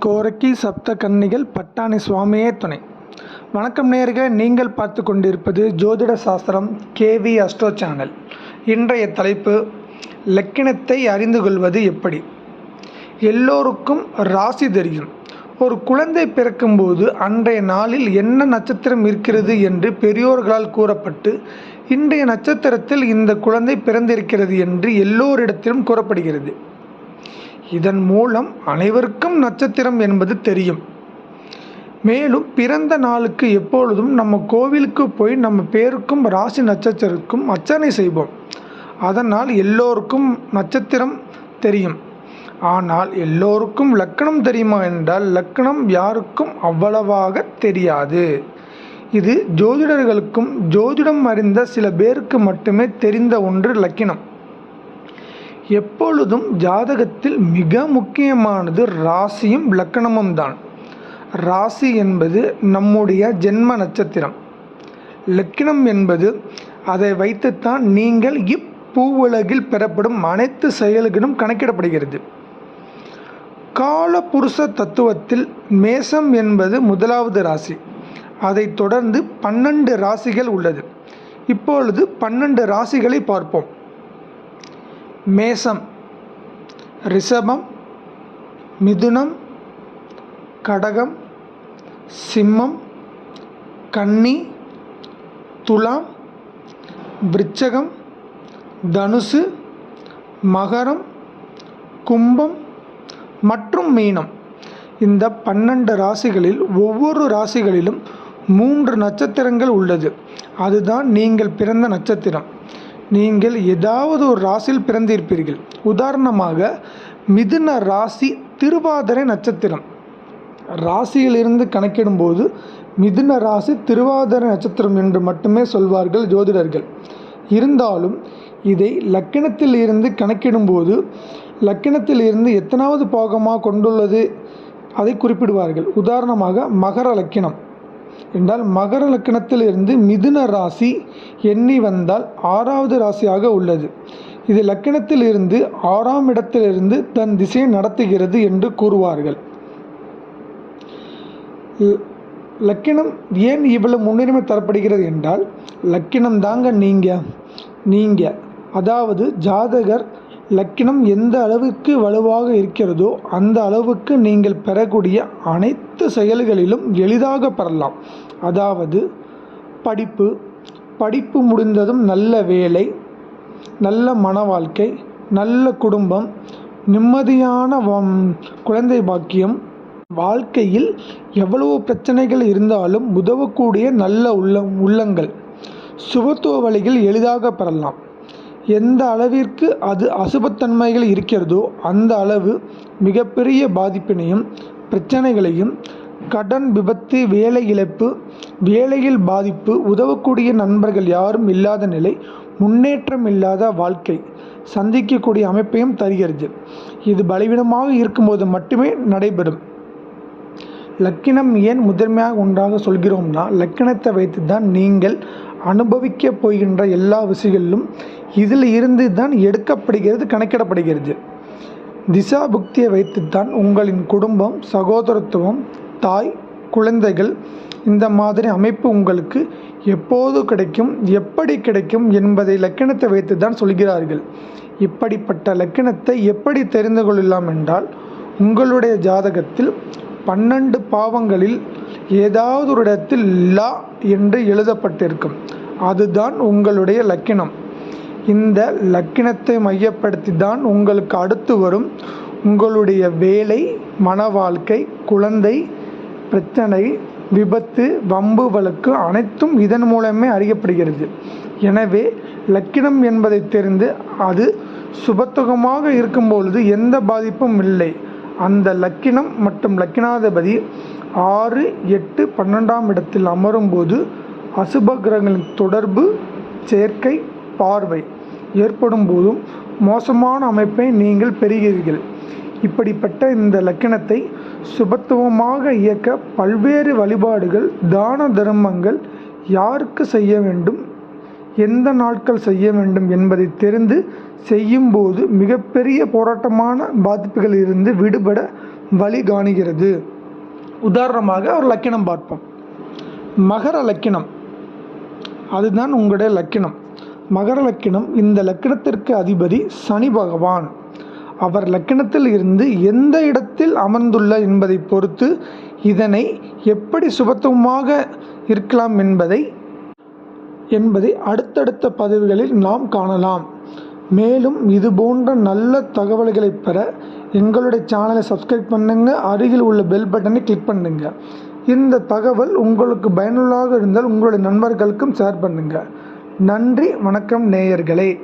கோரக்கி சப்த கன்னிகள் பட்டாணி சுவாமியே துணை. வணக்கம் நேயர்களே நீங்கள் பார்த்து கொண்டிருப்பது ஜோதிட சாஸ்திரம் கேவி அஸ்ட்ரோ சேனல். இன்றைய தலைப்பு லக்கினத்தை அறிந்து கொள்வது எப்படி? எல்லோருக்கும் ராசி தெரியும். ஒரு குழந்தை பிறக்கும்போது அன்றைய நாளில் என்ன நட்சத்திரம் இருக்கிறது என்று பெரியோர்களால் கூறப்பட்டு இன்றைய நட்சத்திரத்தில் இந்த குழந்தை பிறந்திருக்கிறது என்று எல்லோரிடத்திலும் கூறப்படுகிறது. இதன் மூலம் அனைவருக்கும் நட்சத்திரம் என்பது தெரியும். மேலும் பிறந்த நாளுக்கு எப்பொழுதும் நம்ம கோவிலுக்கு போய் நம்ம பேருக்கும் ராசி நட்சத்திரத்துக்கும் அர்ச்சனை செய்வோம். அதனால் எல்லோருக்கும் நட்சத்திரம் தெரியும். ஆனால் எல்லோருக்கும் லக்கணம் தெரியுமா என்றால் லக்கணம் யாருக்கும் அவ்வளவாக தெரியாது. இது ஜோதிடர்களுக்கும் ஜோதிடம் அறிந்த சில பேருக்கு மட்டுமே தெரிந்த ஒன்று லக்கினம் எப்பொழுதும் ஜாதகத்தில் மிக முக்கியமானது ராசியும் லக்கணமும் தான். ராசி என்பது நம்முடைய ஜென்ம நட்சத்திரம். லக்கினம் என்பது அதை வைத்துத்தான் நீங்கள் இப்பூவுலகில் பெறப்படும் அனைத்து செயல்களும் கணக்கிடப்படுகிறது. காலபுருஷ தத்துவத்தில் மேசம் என்பது முதலாவது ராசி. அதைத் தொடர்ந்து பன்னெண்டு ராசிகள் உள்ளது. இப்பொழுது பன்னெண்டு ராசிகளை பார்ப்போம். மேசம் ரிஷபம் மிதுனம் கடகம் சிம்மம் கன்னி துலாம் விருச்சகம் தனுசு மகரம் கும்பம் மற்றும் மீனம். இந்த பன்னெண்டு ராசிகளில் ஒவ்வொரு ராசிகளிலும் மூன்று நட்சத்திரங்கள் உள்ளது. அதுதான் நீங்கள் பிறந்த நட்சத்திரம். நீங்கள் ஏதாவது ஒரு ராசியில் பிறந்திருப்பீர்கள். உதாரணமாக மிதுன ராசி திருவாதிரை நட்சத்திரம். ராசியிலிருந்து கணக்கிடும்போது மிதுன ராசி திருவாதிரை நட்சத்திரம் என்று மட்டுமே சொல்வார்கள் ஜோதிடர்கள். இருந்தாலும் இதை லக்கணத்தில் இருந்து கணக்கிடும்போது லக்கணத்தில் இருந்து எத்தனாவது பாகமாக கொண்டுள்ளது அதை குறிப்பிடுவார்கள். உதாரணமாக மகர லக்கினம் என்றால் மகர லக்கணத்தில் இருந்து மிதுன ராசி எண்ணி வந்தால் ஆறாவது ராசியாக உள்ளது. இது லக்கணத்தில் இருந்து ஆறாம் இடத்திலிருந்து தன் திசையை நடத்துகிறது என்று கூறுவார்கள். லக்கினம் ஏன் இவ்வளவு முன்னுரிமை தரப்படுகிறது என்றால் லக்கினம் தாங்க நீங்கள் நீங்கள் அதாவது ஜாதகர் லக்கினம் எந்த அளவுக்கு வலுவாக இருக்கிறதோ அந்த அளவுக்கு நீங்கள் பெறக்கூடிய அனைத்து செயல்களிலும் எளிதாக பெறலாம். அதாவது படிப்பு படிப்பு முடிந்ததும் நல்ல வேலை நல்ல மன வாழ்க்கை நல்ல குடும்பம் நிம்மதியான குழந்தை பாக்கியம். வாழ்க்கையில் எவ்வளவு பிரச்சனைகள் இருந்தாலும் உதவக்கூடிய நல்ல உள்ள உள்ளங்கள் சுபத்துவ வழிகள் எளிதாக பெறலாம். எந்த அளவிற்கு அது அசுபத்தன்மைகள் இருக்கிறதோ அந்த அளவு மிகப்பெரிய பாதிப்பினையும் பிரச்சனைகளையும் கடன் விபத்து வேலை இழப்பு வேலையில் பாதிப்பு உதவக்கூடிய நண்பர்கள் யாரும் இல்லாத நிலை முன்னேற்றம் இல்லாத வாழ்க்கை சந்திக்கக்கூடிய அமைப்பையும் தருகிறது. இது பலவீனமாக இருக்கும்போது மட்டுமே நடைபெறும். லக்கினம் ஏன் முதன்மையாக ஒன்றாக சொல்கிறோம்னா லக்கினத்தை வைத்து தான் நீங்கள் அனுபவிக்க போகின்ற எல்லா விஷயங்களிலும் இதில் இருந்து தான் எடுக்கப்படுகிறது கணக்கிடப்படுகிறது. திசா புக்தியை வைத்துத்தான் உங்களின் குடும்பம் சகோதரத்துவம் தாய் குழந்தைகள் இந்த மாதிரி அமைப்பு உங்களுக்கு எப்போது கிடைக்கும் எப்படி கிடைக்கும் என்பதை லக்கணத்தை வைத்து தான் சொல்கிறார்கள். இப்படிப்பட்ட லக்கணத்தை எப்படி தெரிந்து கொள்ளலாம் என்றால் உங்களுடைய ஜாதகத்தில் பன்னெண்டு பாவங்களில் ஏதாவது ஒரு இடத்தில் லா என்று எழுதப்பட்டிருக்கும். அதுதான் உங்களுடைய லக்கினம். இந்த லக்கினத்தை மையப்படுத்தி தான் உங்களுக்கு அடுத்து வரும் உங்களுடைய வேலை மன வாழ்க்கை குழந்தை பிரச்சனை விபத்து வம்பு வழக்கு அனைத்தும் இதன் மூலமே அறியப்படுகிறது. எனவே லக்கினம் என்பதை தெரிந்து அது சுபத்துகமாக இருக்கும் பொழுது எந்த பாதிப்பும் இல்லை. அந்த லக்கினம் மற்றும் லக்கினாதிபதி ஆறு எட்டு பன்னெண்டாம் இடத்தில் அமரும்போது அசுப கிரகங்களின் தொடர்பு சேர்க்கை பார்வை ஏற்படும் போதும் மோசமான அமைப்பை நீங்கள் பெறுகிறீர்கள். இப்படிப்பட்ட இந்த லக்கணத்தை சுபத்துவமாக இயக்க பல்வேறு வழிபாடுகள் தான தர்மங்கள் யாருக்கு செய்ய வேண்டும் எந்த நாட்கள் செய்ய வேண்டும் என்பதை தெரிந்து செய்யும்போது மிகப்பெரிய போராட்டமான பாதிப்புகளிலிருந்து விடுபட வழி காணுகிறது. உதாரணமாக ஒரு லக்கினம் பார்ப்போம். மகர லக்கினம் அதுதான் உங்களுடைய லக்கினம். மகர லக்கினம் இந்த லக்கினத்திற்கு அதிபதி சனி பகவான். அவர் லக்கினத்தில் இருந்து எந்த இடத்தில் அமர்ந்துள்ள என்பதை பொறுத்து இதனை எப்படி சுபத்துவமாக இருக்கலாம் என்பதை என்பதை அடுத்தடுத்த பதிவுகளில் நாம் காணலாம். மேலும் இது போன்ற நல்ல தகவல்களை பெற எங்களுடைய சேனலை சப்ஸ்கிரைப் பண்ணுங்கள் அருகில் உள்ள பெல் பட்டனை கிளிக் பண்ணுங்கள் இந்த தகவல் உங்களுக்கு பயனுள்ளதாக இருந்தால் உங்களுடைய நண்பர்களுக்கும் ஷேர் பண்ணுங்கள் நன்றி வணக்கம் நேயர்களே.